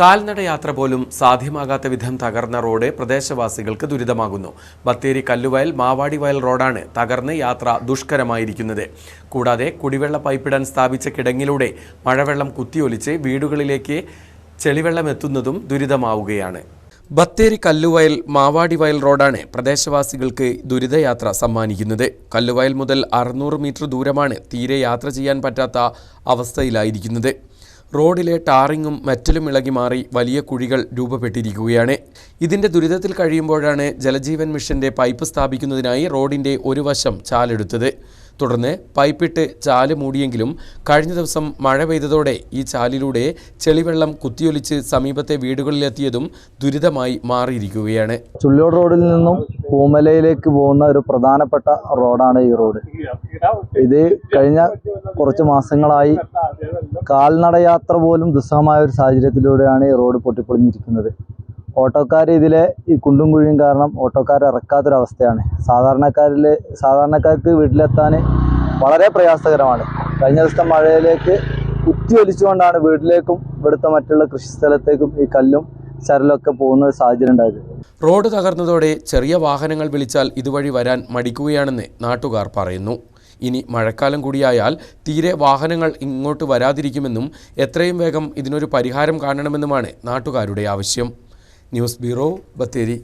കാൽനടയാത്ര പോലും സാധ്യമാകാത്ത വിധം തകർന്ന റോഡ് പ്രദേശവാസികൾക്ക് ദുരിതമാകുന്നു. ബത്തേരി കല്ലുവയൽ മാവാടി വയൽ റോഡാണ് തകർന്ന് യാത്ര ദുഷ്കരമായിരിക്കുന്നത്. കൂടാതെ കുടിവെള്ള പൈപ്പിടാൻ സ്ഥാപിച്ച കിടങ്ങിലൂടെ മഴവെള്ളം കുത്തിയൊലിച്ച് വീടുകളിലേക്ക് ചെളിവെള്ളം എത്തുന്നതും ദുരിതമാവുകയാണ്. ബത്തേരി കല്ലുവയൽ മാവാടി വയൽ റോഡാണ് പ്രദേശവാസികൾക്ക് ദുരിതയാത്ര സമ്മാനിക്കുന്നത്. കല്ലുവയൽ മുതൽ അറുന്നൂറ് മീറ്റർ ദൂരമാണ് തീരെ യാത്ര ചെയ്യാൻ പറ്റാത്ത അവസ്ഥയിലായിരിക്കുന്നത്. റോഡിലെ ടാറിങ്ങും മെറ്റലും ഇളകി മാറി വലിയ കുഴികൾ രൂപപ്പെട്ടിരിക്കുകയാണ്. ഇതിന്റെ ദുരിതത്തിൽ കഴിയുമ്പോഴാണ് ജലജീവൻ മിഷന്റെ പൈപ്പ് സ്ഥാപിക്കുന്നതിനായി റോഡിന്റെ ഒരു വശം ചാലെടുത്തത്. തുടർന്ന് പൈപ്പിട്ട് ചാൽ മൂടിയെങ്കിലും കഴിഞ്ഞ ദിവസം മഴ പെയ്തതോടെ ഈ ചാലിലൂടെ ചെളിവെള്ളം കുത്തിയൊലിച്ച് സമീപത്തെ വീടുകളിലെത്തിയതും ദുരിതമായി മാറിയിരിക്കുകയാണ്. ചുള്ളിയോട് റോഡിൽ നിന്നും പൂമലയിലേക്ക് പോകുന്ന ഒരു പ്രധാനപ്പെട്ട റോഡാണ് ഈ റോഡ്. ഇത് കഴിഞ്ഞ കുറച്ച് മാസങ്ങളായി കാൽനടയാത്ര പോലും ദുസ്സഹമായ ഒരു സാഹചര്യത്തിലൂടെയാണ് ഈ റോഡ് പൊട്ടിപ്പൊളിഞ്ഞിരിക്കുന്നത്. ഓട്ടോക്കാർ ഇതിലെ ഈ കുണ്ടും കുഴിയും കാരണം ഓട്ടോക്കാർ ഇറക്കാത്തൊരവസ്ഥയാണ്. സാധാരണക്കാരിൽ സാധാരണക്കാർക്ക് വീട്ടിലെത്താൻ വളരെ പ്രയാസകരമാണ്. കഴിഞ്ഞ ദിവസത്തെ മഴയിലേക്ക് കുത്തി ഒലിച്ചുകൊണ്ടാണ് വീട്ടിലേക്കും ഇവിടുത്തെ മറ്റുള്ള കൃഷിസ്ഥലത്തേക്കും ഈ കല്ലും ചരലൊക്കെ പോകുന്ന സാഹചര്യം ഉണ്ടായത്. റോഡ് തകർന്നതോടെ ചെറിയ വാഹനങ്ങൾ വിളിച്ചാൽ ഇതുവഴി വരാൻ മടിക്കുകയാണെന്ന് നാട്ടുകാർ പറയുന്നു. ഇനി മഴക്കാലം കൂടിയായാൽ തീരെ വാഹനങ്ങൾ ഇങ്ങോട്ട് വരാതിരിക്കുമെന്നും എത്രയും വേഗം ഇതിനൊരു പരിഹാരം കാണണമെന്നുമാണ് നാട്ടുകാരുടെ ആവശ്യം. News bureau Bathery.